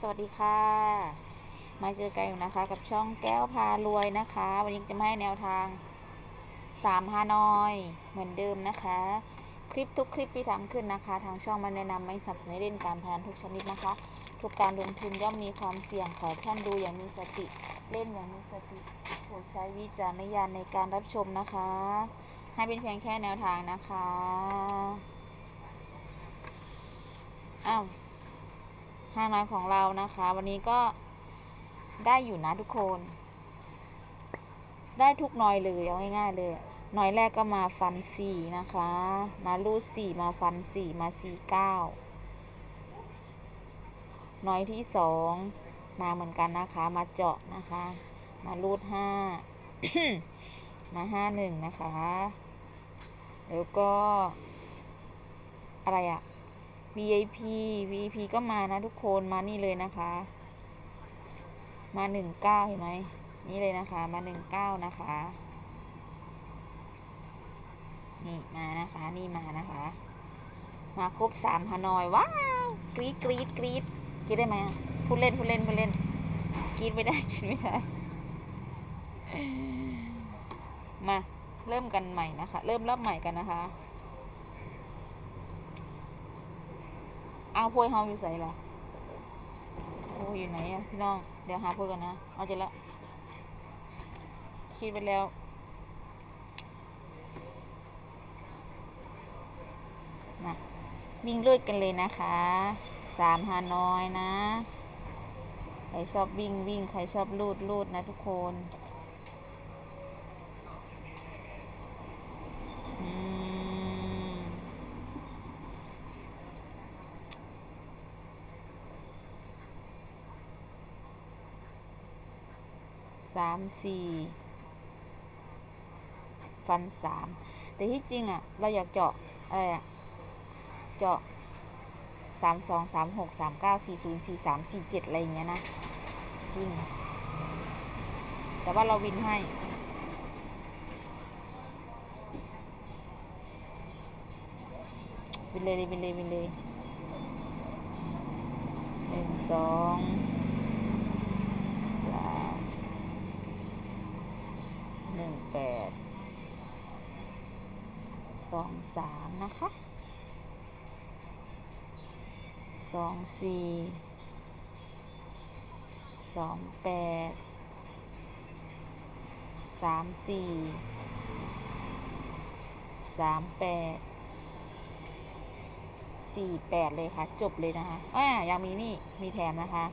สวัสดีค่ะ มาเจอกันอยู่นะคะ กับช่องแก้วพารวยนะคะ วันนี้จะมาให้แนวทาง3ฮานอยเหมือนเดิมนะคะ คลิปทุกคลิปที่ทำขึ้นนะคะ ทางช่องมันแนะนำไม่สนับสนุนให้เล่นการพนันทุกชนิดนะคะ ทุกการลงทุนย่อมมีความเสี่ยงขอท่านดูอย่างมีสติเล่นอย่างมีสติโปรดใช้วิจารณญาณในการรับชมนะคะ ให้เป็นเพียงแค่แนวทางนะคะอ้าว ห้าน้อยของเรานะคะ วันนี้ก็ได้อยู่นะทุกคน ได้ทุกน้อยเลยเอาง่ายๆเลยน้อยแรกก็มาฟันสี่นะคะ มาลูดสี่มาฟันสี่มาสี่เก้าน้อยที่สองมาเหมือนกันนะคะ มาเจาะนะคะ มาลูดห้ามาห้าหนึ่งนะคะ แล้วก็อะไรอะ VIP VIP ก็มานะทุกคนมานี่เลยนะคะ มาหนึ่งเก้าเห็นไหมนี่เลยนะคะ มาหนึ่งเก้านะคะ นี่มานะคะนี่มานะคะ มาครบสามฮานอยว้าวกรี๊ดกรี๊ดกรี๊ดกรี๊ดได้ไหมพูดเล่นพูดเล่นพูดเล่นกรี๊ดไม่ได้กรี๊ดไม่ได้มาเริ่มกันใหม่นะคะ เริ่มรอบใหม่กันนะคะ เอาพวยเฮาอยู่ใส่ล่ะโอ้อยู่ไหนอะพี่น้อง เดี๋ยวหาพวยกันนะ เอาเจอละคิดไปแล้ว มา วิ่งเลือดกันเลยนะคะ สามฮานอยนะ ใครชอบวิ่งวิ่ง ใครชอบลูดลูดนะทุกคน สามสี่ฟันสามแต่ที่จริงอะ เราอยากเจาะอะไรอะ เจาะสามสองสามหกสามเก้าสี่ศูนย์สี่สามสี่เจ็ดอะไรอย่างเงี้ยนะ จริง แต่ว่าเราวินให้วินเลยวินเลยวินเลยหนึ่งสองสามหนึ่งแปด สองสามนะคะสองสี่สองแปดสามสี่สามแปดสี่แปดเลยค่ะ จบเลยนะคะอ่ายังมีนี่ มีแถมนะคะ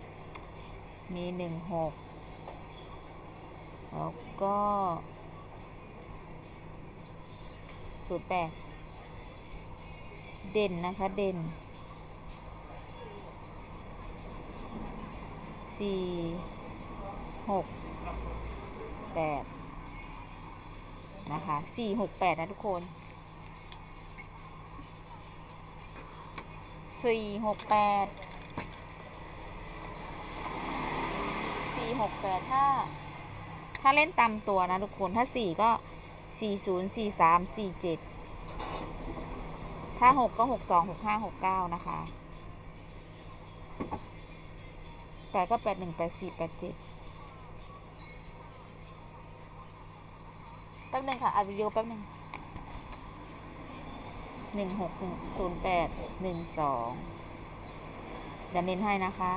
มีหนึ่งหกแล้วก็ ศูนย์แปดเด่นนะคะเด่นสี่หกแปดนะคะสี่หกแปดนะทุกคนสี่หกแปดสี่หกแปดถ้า ถ้าเล่นตามตัวนะทุกคน ถ้าสี่ก็ สี่ศูนย์สี่สามสี่เจ็ดถ้าหกก็หกสองหกห้าหกเก้านะคะแปดก็แปดหนึ่งแปดสี่แปดเจ็ดแป๊บนึงค่ะอัดวิดีโอแป๊บนึงหนึ่งหกหนึ่งศูนย์แปดหนึ่งสองเดี๋ยวเน้นให้นะคะ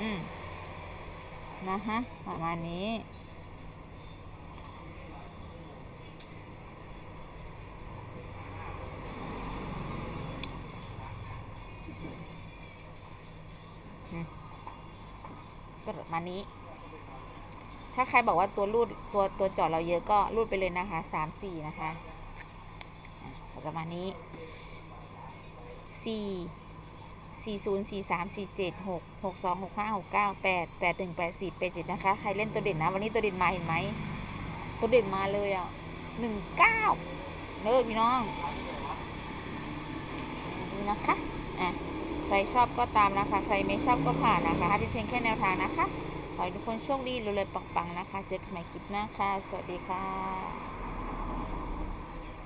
อืม นะฮะ ประมาณนี้ ก็ประมาณนี้ ถ้าใครบอกว่าตัวรูดตัวตัวจอดเราเยอะก็รูดไปเลยนะคะสามสี่นะคะ ประมาณนี้สี่ สี่ศูนย์สี่สามสี่เจ็ดหกหกสองหกห้าหกเก้าแปดแปดหนึ่งแปดสี่แปดเจ็ดนะคะ ใครเล่นตัวเด่นนะ วันนี้ตัวเด่นมาเห็นไหม ตัวเด่นมาเลยอะหนึ่งเก้าเลิกพี่น้องนี่นะคะอะใครชอบก็ตามนะคะ ใครไม่ชอบก็ผ่านนะคะให้เป็นเพียงแค่แนวทางนะคะ ขอให้ทุกคนโชคดีรวยๆปังๆนะคะ เจอกันใหม่คลิปหน้าค่ะ สวัสดีค่ะ